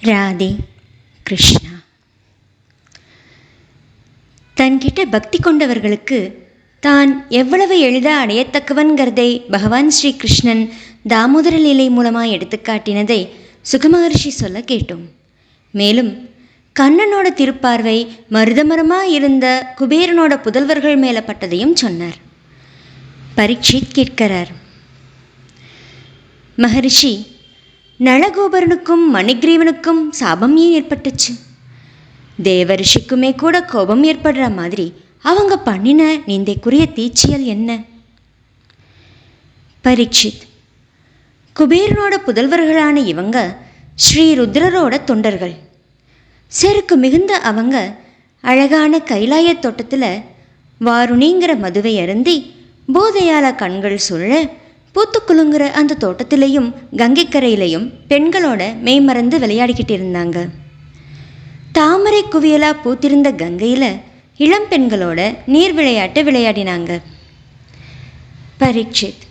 ராதே கிருஷ்ணா தன்கிட்ட பக்தி கொண்டவர்களுக்கு தான் எவ்வளவு எளிதாக அடையத்தக்கவன்கிறதை பகவான் ஸ்ரீ கிருஷ்ணன் தாமோதர லீலை மூலமாக எடுத்துக்காட்டினதை சுகமகர்ஷி சொல்ல கேட்டோம் மேலும் கண்ணனோட திருப்பார்வை மருதமரமாக இருந்த குபேரனோட புதல்வர்கள் மேலே பட்டதையும் சொன்னார் பரீட்சித் கேட்கிறார் மகரிஷி நளகோபரனுக்கும் மணிகிரீவனுக்கும் சாபம் ஏன் ஏற்பட்டுச்சு. தேவரிஷிக்குமே கூட கோபம் ஏற்படுற மாதிரி அவங்க பண்ணின நிந்தைக்குரிய தீச்சியல் என்ன? பரீட்சித். குபேரனோட புதல்வர்களான இவங்க ஸ்ரீ ருத்ரரோட தொண்டர்கள். செருக்கு மிகுந்த அவங்க அழகான கைலாய தோட்டத்தில் வாருணிங்கிற மதுவை அருந்தி போதையால கண்கள் சுழ பூத்துக்குலுங்குற அந்த தோட்டத்திலையும் கங்கைக்கரையிலையும் பெண்களோட மெய்மறந்து விளையாடிக்கிட்டு இருந்தாங்க. தாமரை குவியலா பூத்திருந்த கங்கையில் இளம் பெண்களோட நீர் விளையாட்டு விளையாடினாங்க. பரீட்சித்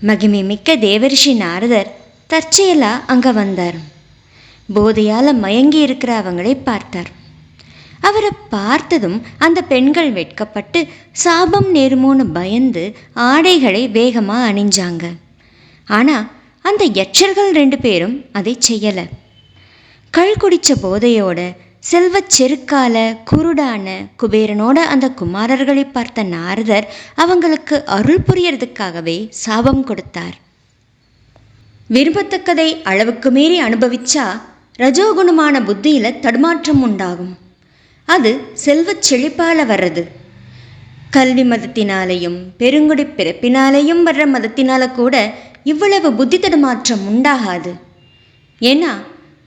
மகிமை மிக்க தேவரிஷி நாரதர் தற்செயலா அங்கே வந்தார். போதையால் மயங்கி இருக்கிற அவங்களை பார்த்தார். அவரை பார்த்ததும் அந்த பெண்கள் வெட்கப்பட்டு சாபம் நேருமோன்னு பயந்து ஆடைகளை வேகமாக அணிஞ்சாங்க. ஆனால் அந்த யட்சர்கள் ரெண்டு பேரும் அதை செய்யலை. கள் குடித்த போதையோட செல்வச் செருக்கால குருடான குபேரனோட அந்த குமாரர்களை பார்த்த நாரதர் அவங்களுக்கு அருள் புரியறதுக்காகவே சாபம் கொடுத்தார். விரும்பத்தக்கதை அளவுக்கு மீறி அனுபவிச்சா ரஜோகுணமான புத்தியில தடுமாற்றம் உண்டாகும். அது செல்வச் செழிப்பால் வர்றது. கல்வி மதத்தினாலேயும் பெருங்குடி பிறப்பினாலேயும் வர்ற மதத்தினால கூட இவ்வளவு புத்தி தடுமாற்றம் உண்டாகாது. ஏன்னா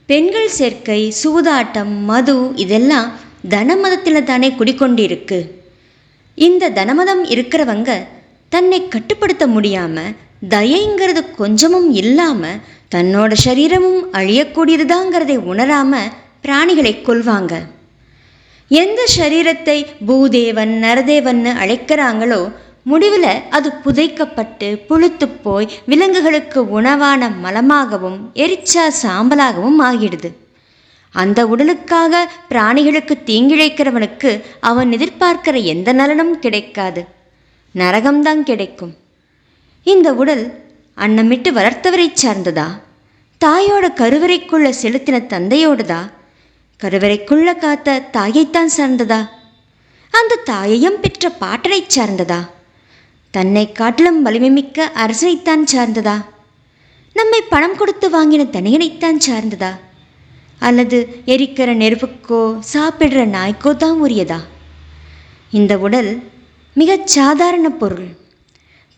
பெண்கள் சேர்க்கை சூதாட்டம் மது இதெல்லாம் தனமதத்தில் தானே குடிக்கொண்டிருக்கு. இந்த தனமதம் இருக்கிறவங்க தன்னை கட்டுப்படுத்த முடியாமல் தயைங்கிறது கொஞ்சமும் இல்லாமல் தன்னோட சரீரமும் அழியக்கூடியதுதாங்கிறதை உணராமல் பிராணிகளை கொல்வாங்க. எந்த சரீரத்தை பூதேவன் நரதேவன்னு அழைக்கிறாங்களோ முடிவில் அது புதைக்கப்பட்டு புழுத்து போய் விலங்குகளுக்கு உணவான மலமாகவும் எரிச்சா சாம்பலாகவும் ஆகிடுது. அந்த உடலுக்காக பிராணிகளுக்கு தீங்கிழைக்கிறவனுக்கு அவன் எதிர்பார்க்கிற எந்த நலனும் கிடைக்காது. நரகம்தான் கிடைக்கும். இந்த உடல் அன்னமிட்டு வளர்த்தவரை சார்ந்ததா? தாயோட கருவறைக்குள்ள செலுத்தின தந்தையோடுதா? கருவறைக்குள்ள காத்த தாயைத்தான் சார்ந்ததா? அந்த தாயையும் பெற்ற பாட்டனை சார்ந்ததா? தன்னை காட்டிலும் வலிமைமிக்க அரசனைத்தான் சார்ந்ததா? நம்மை பணம் கொடுத்து வாங்கின தனியனைத்தான் சார்ந்ததா? அல்லது எரிக்கிற நெருப்புக்கோ சாப்பிடுற நாய்க்கோ தான் உரியதா? இந்த உடல் மிகச் சாதாரண பொருள்.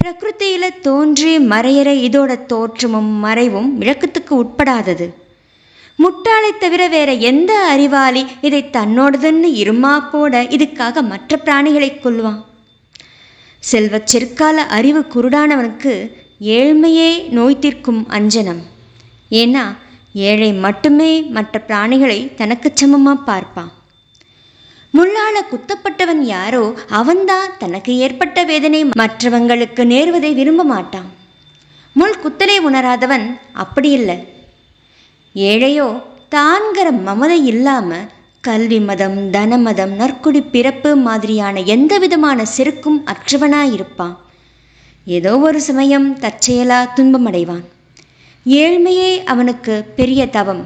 பிரகிருத்தியில் தோன்றி மறையற இதோட தோற்றமும் மறைவும் விளக்கத்துக்கு உட்படாதது. முட்டாளை தவிர வேற எந்த அறிவாளி இதை தன்னோடதுன்னு இருமா போட இதுக்காக மற்ற பிராணிகளை கொள்வான் செல்வச் செற்கால அறிவு குருடானவனுக்கு ஏழ்மையே நோய் தீர்க்கும் அஞ்சனம். ஏன்னா ஏழை மட்டுமே மற்ற பிராணிகளை தனக்கு சமமாக பார்ப்பான். முள்ளால குத்தப்பட்டவன் யாரோ அவன்தான் தனக்கு ஏற்பட்ட வேதனை மற்றவங்களுக்கு நேர்வதை விரும்ப மாட்டான். முள் குத்தலை உணராதவன் அப்படி இல்லை. ஏழையோ தான்கிற மமதை இல்லாமல் கல்வி மதம் தனமதம் நற்குடி பிறப்பு மாதிரியான எந்த விதமான செருக்கும் அற்றவனாயிருப்பான். ஏதோ ஒரு சமயம் தற்செயலா துன்பமடைவான். ஏழ்மையே அவனுக்கு பெரிய தவம்.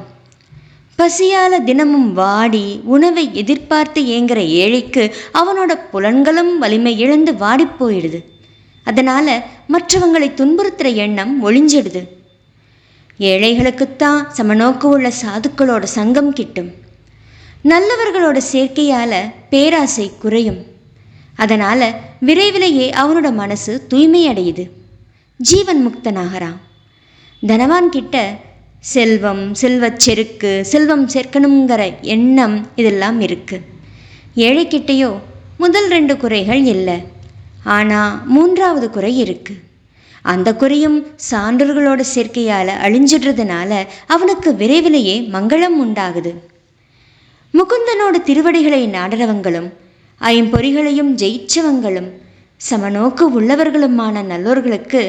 பசியால தினமும் வாடி உணவை எதிர்பார்த்து ஏங்குற ஏழைக்கு அவனோட புலன்களும் வலிமை இழந்து வாடி போயிடுது. அதனால மற்றவங்களை துன்புறுத்துற எண்ணம் ஒளிஞ்சிடுது. ஏழைகளுக்குத்தான் சமநோக்கு உள்ள சாதுக்களோட சங்கம் கிட்டும். நல்லவர்களோட சேர்க்கையால் பேராசை குறையும். அதனால் விரைவிலேயே அவனோட மனசு தூய்மையடையுது. ஜீவன் முக்தனாகிறான். தனவான் கிட்ட செல்வம் செல்வச் செருக்கு செல்வம் சேர்க்கணுங்கிற எண்ணம் இதெல்லாம் இருக்குது ஏழைக்கிட்டேயோ முதல் ரெண்டு குறைகள் இல்லை. ஆனால் மூன்றாவது குறை இருக்குது அந்த குறையும் சான்றோர்களோட சேர்க்கையால் அழிஞ்சிடுறதுனால அவனுக்கு விரைவிலேயே மங்களம் உண்டாகுது. முகுந்தனோட திருவடிகளை நாடுறவங்களும் ஐம்பொறிகளையும் ஜெயிச்சவங்களும் சமநோக்கு உள்ளவர்களுமான நல்லோர்களுக்கு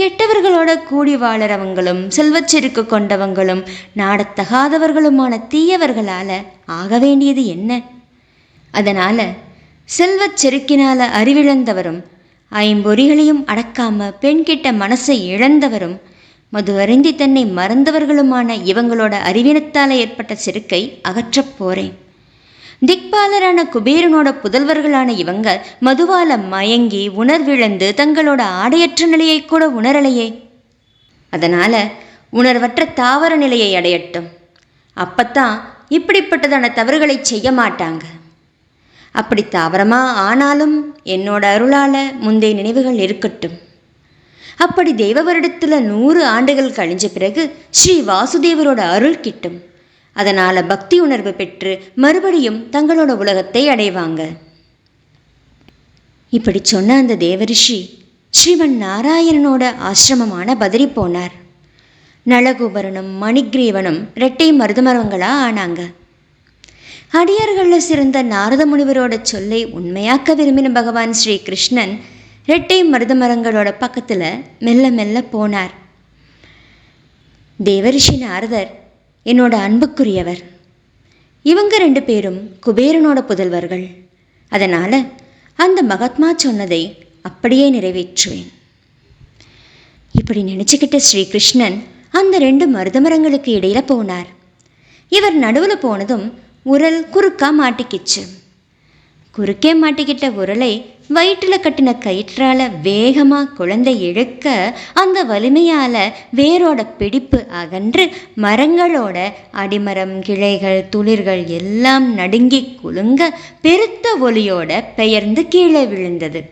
கெட்டவர்களோட கூடி வாழறவங்களும் செல்வச்செருக்கு கொண்டவங்களும் நாடத்தகாதவர்களுமான தீயவர்களால ஆக வேண்டியது என்ன? அதனால் செல்வச் செருக்கினால அறிவிழந்தவரும் ஐம்பொறிகளையும் அடக்காம பெண்கிட்ட மனசை இழந்தவரும் மது அருந்தி தன்னை மறந்தவர்களுமான இவங்களோட அறிவினத்தால் ஏற்பட்ட செருக்கை அகற்றப் போறேன். திக்பாலரான குபேரனோட புதல்வர்களான இவங்க மதுவால மயங்கி உணர்விழந்து தங்களோட ஆடையற்ற நிலையை கூட உணரலையே. அதனால உணர்வற்ற தாவர நிலையை அடையட்டும். அப்பத்தான் இப்படிப்பட்டதான தவறுகளை செய்ய மாட்டாங்க. அப்படி தாவரமா ஆனாலும் என்னோட அருளால முந்தைய நினைவுகள் இருக்கட்டும். அப்படி தெய்வ வருடத்தில் நூறு ஆண்டுகள் கழிஞ்ச பிறகு ஸ்ரீ வாசுதேவரோட அருள் கிட்டும். அதனால் பக்தி உணர்வு பெற்று மறுபடியும் தங்களோட உலகத்தை அடைவாங்க. இப்படி சொன்ன அந்த தேவரிஷி ஸ்ரீமன் நாராயணனோட ஆசிரமமான பதறி போனார். நளகுபரனும் மணிக்ரீவனும் இரட்டை மருதமரங்களா ஆனாங்க. அடியார்களில் சிறந்த நாரத முனிவரோட சொல்லை உண்மையாக்க விரும்பின பகவான் ஸ்ரீ கிருஷ்ணன் இரட்டை மருதமரங்களோட பக்கத்தில் மெல்ல மெல்ல போனார். தேவரிஷி நாரதர் என்னோட அன்புக்குரியவர். இவங்க ரெண்டு பேரும் குபேரனோட புதல்வர்கள். அதனால் அந்த மகாத்மா சொன்னதை அப்படியே நிறைவேற்றுவேன். இப்படி நினச்சிக்கிட்ட ஸ்ரீகிருஷ்ணன் அந்த ரெண்டு மருதமரங்களுக்கு இடையில் போனார். இவர் நடுவில் போனதும் உரல் குறுக்கா மாட்டிக்கிச்சு. குறுக்கே மாட்டிக்கிட்ட உரலை வயிற்றில் கட்டின கயிற்றால் வேகமாக குழந்தை இழுக்க அந்த வலிமையால் வேரோட பிடிப்பு அகன்று மரங்களோட அடிமரம் கிளைகள் துளிர்கள் எல்லாம் நடுங்கி குலுங்க பெருத்த ஒலியோட பெயர்ந்து கீழே விழுந்தது.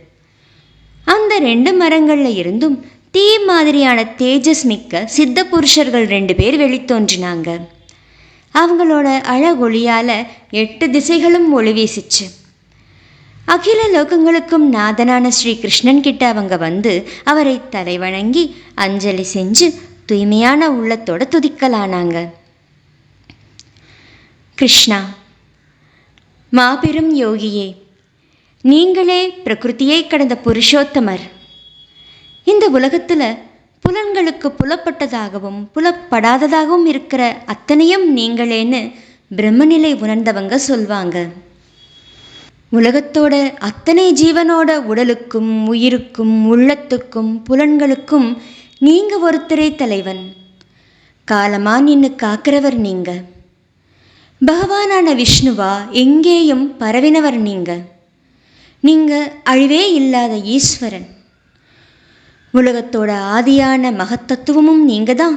அந்த ரெண்டு மரங்களில் இருந்தும் தீ மாதிரியான தேஜஸ் மிக்க சித்த புருஷர்கள் ரெண்டு பேர் வெளித்தோன்றினாங்க. அவங்களோட அழகொழியால் எட்டு திசைகளும் ஒளி வீசிச்சு. அகில லோகங்களுக்கும் நாதனான ஸ்ரீ கிருஷ்ணன் கிட்ட அவங்க வந்து அவரை தலை வணங்கி அஞ்சலி செஞ்சு தூய்மையான உள்ளத்தோட துதிக்கலானாங்க. கிருஷ்ணா மாபெரும் யோகியே நீங்களே பிரகிருதியை கடந்த புருஷோத்தமர். இந்த உலகத்தில் புலன்களுக்கு புலப்பட்டதாகவும் புலப்படாததாகவும் இருக்கிற அத்தனையும் நீங்களேன்னு பிரம்மநிலை உணர்ந்தவங்க சொல்வாங்க. உலகத்தோட அத்தனை ஜீவனோட உடலுக்கும் உயிருக்கும் உள்ளத்துக்கும் புலன்களுக்கும் நீங்க ஒருத்தரே தலைவன். காலமா நின்று காக்கிறவர் நீங்க. பகவானான விஷ்ணுவா எங்கேயும் பரவினவர் நீங்க. நீங்க அழிவே இல்லாத ஈஸ்வரன். உலகத்தோட ஆதியான மகத்தத்துவமும் நீங்க தான்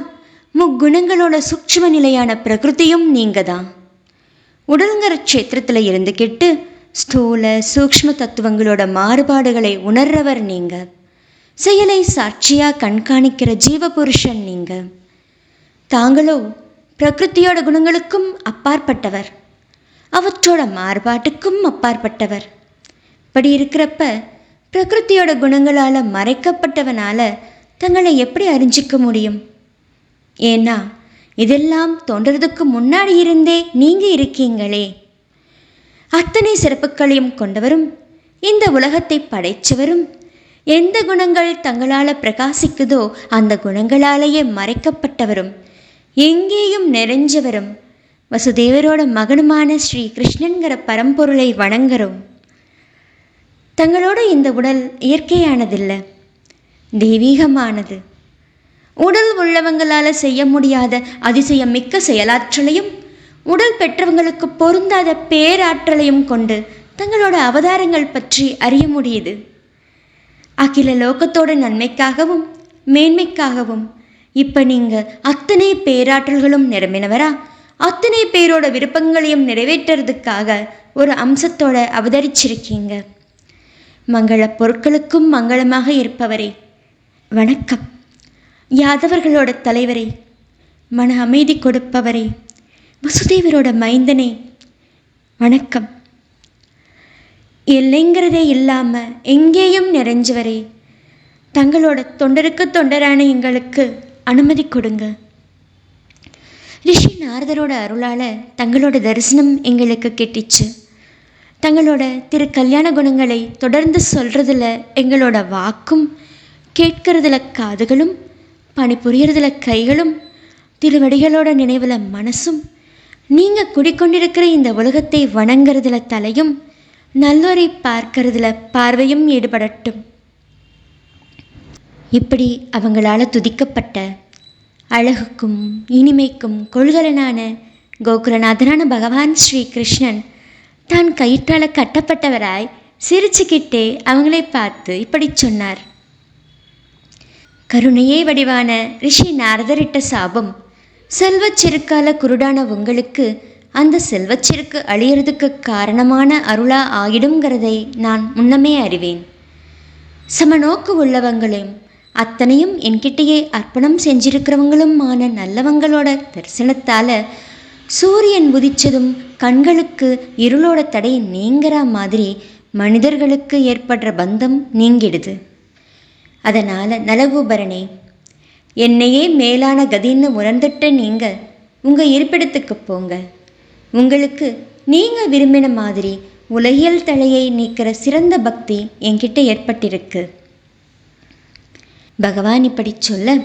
முக்குணங்களோட சூக்ஷ்ம நிலையான பிரகிருதியும் நீங்க தான் உடல்ங்கிற க்ஷேத்திரத்தில் இருந்துக்கிட்டு ஸ்தூல சூக்ஷ்ம தத்துவங்களோட மாறுபாடுகளை உணர்றவர் நீங்க. செயலை சாட்சியாக கண்காணிக்கிற ஜீவபுருஷன் நீங்க. தாங்களோ பிரகிருத்தியோட குணங்களுக்கும் அப்பாற்பட்டவர். அவற்றோட மாறுபாட்டுக்கும் அப்பாற்பட்டவர். இப்படி இருக்கிறப்ப பிரகிருத்தியோட குணங்களால் மறைக்கப்பட்டவனால் தங்களை எப்படி அறிஞ்சிக்க முடியும்? ஏன்னா இதெல்லாம் தோன்றதுக்கு முன்னாடி இருந்தே நீங்கள் இருக்கீங்களே. அத்தனை சிறப்புகளையும் கொண்டவரும் இந்த உலகத்தை படைச்சவரும் எந்த குணங்கள் தங்களால் பிரகாசிக்குதோ அந்த குணங்களாலேயே மறைக்கப்பட்டவரும் எங்கேயும் நிறைஞ்சவரும். வசுதேவரோட மகனுமான ஸ்ரீ கிருஷ்ணன்கிற பரம்பொருளை வணங்குறோம். தங்களோட இந்த உடல் இயற்கையானதில்லை தெய்வீகமானது. உடல் உள்ளவங்களால் செய்ய முடியாத அதிசயம் மிக்க செயலாற்றலையும் உடல் பெற்றவங்களுக்கு பொருந்தாத பேராற்றலையும் கொண்டு தங்களோட அவதாரங்கள் பற்றி அறிய முடியுது. அகில லோகத்தோட நன்மைக்காகவும் மேன்மைக்காகவும் இப்போ நீங்கள் அத்தனை பேராற்றல்களும் நிரம்பினவரா? அத்தனை பேரோட விருப்பங்களையும் நிறைவேற்றுறதுக்காக ஒரு அம்சத்தோட அவதரிச்சிருக்கீங்க. மங்கள பொருட்களுக்கும் மங்களமாக இருப்பவரே. வணக்கம். யாதவர்களோட தலைவரே. மன அமைதி கொடுப்பவரே. வசுதேவரோட மைந்தனே. வணக்கம். எல்லைங்கிறதே இல்லாமல் எங்கேயும் நிறைஞ்சவரே. தங்களோட தொண்டருக்கு தொண்டரான எங்களுக்கு அனுமதி கொடுங்க. ரிஷி நாரதரோட அருளால் தங்களோட தரிசனம் எங்களுக்கு கெட்டிச்சு. தங்களோட திரு கல்யாண குணங்களை தொடர்ந்து சொல்கிறதுல எங்களோட வாக்கும் கேட்கறதுல காதுகளும் பணிபுரியறதுல கைகளும் திருவடிகளோட நினைவில் மனசும் நீங்கள் குடிக்கொண்டிருக்கிற இந்த உலகத்தை வணங்குறதுல தலையும் நல்லோரை பார்க்கறதுல பார்வையும் ஈடுபடட்டும். இப்படி அவங்களால துதிக்கப்பட்ட அழகுக்கும் இனிமைக்கும் கொள்கலனான கோகுலநாதனான பகவான் ஸ்ரீ கிருஷ்ணன் தான் கயிற்றால் கட்டப்பட்டவராய் சிரிச்சுக்கிட்டே அவங்களை பார்த்து இப்படி சொன்னார். கருணையே வடிவான ரிஷி நாரதரிட்ட சாபம். செல்வச் செருக்கால குருடான உங்களுக்கு அந்த செல்வச் செருக்கு அழியறதுக்கு காரணமான அருளா ஆயிடுங்கிறதை நான் முன்னமே அறிவேன். சமநோக்கு உள்ளவங்களையும் அத்தனையும் என்கிட்டயே அர்ப்பணம் செஞ்சிருக்கிறவங்களுமான நல்லவங்களோட தரிசனத்தால சூரியன் உதிச்சதும் கண்களுக்கு இருளோட தடை நீங்கிற மாதிரி மனிதர்களுக்கு ஏற்படுற பந்தம் நீங்கிடுது. அதனால் நலகூபரனே என்னையே மேலான கதின்னு உணர்ந்துட்ட நீங்கள் உங்கள் இருப்பிடத்துக்கு போங்க. உங்களுக்கு நீங்கள் விரும்பின மாதிரி உலகியல் தலையை நீக்கிற சிறந்த பக்தி என்கிட்ட ஏற்பட்டிருக்கு. பகவான் இப்படி சொல்ல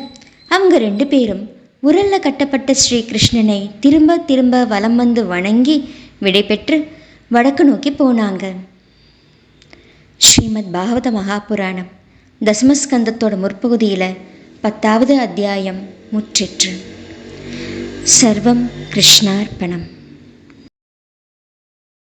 அவங்க ரெண்டு பேரும் உரல்ல கட்டப்பட்ட ஸ்ரீ கிருஷ்ணனை திரும்ப திரும்ப வலம் வந்து வணங்கி விடைபெற்று வடக்கு நோக்கி போனாங்க. ஸ்ரீமத் பாகவத மகாபுராணம் தசமஸ்கந்தத்தோட முற்பகுதியில் பத்தாவது அத்தியாயம் முற்றிற்று. சர்வம் கிருஷ்ணார்ப்பணம்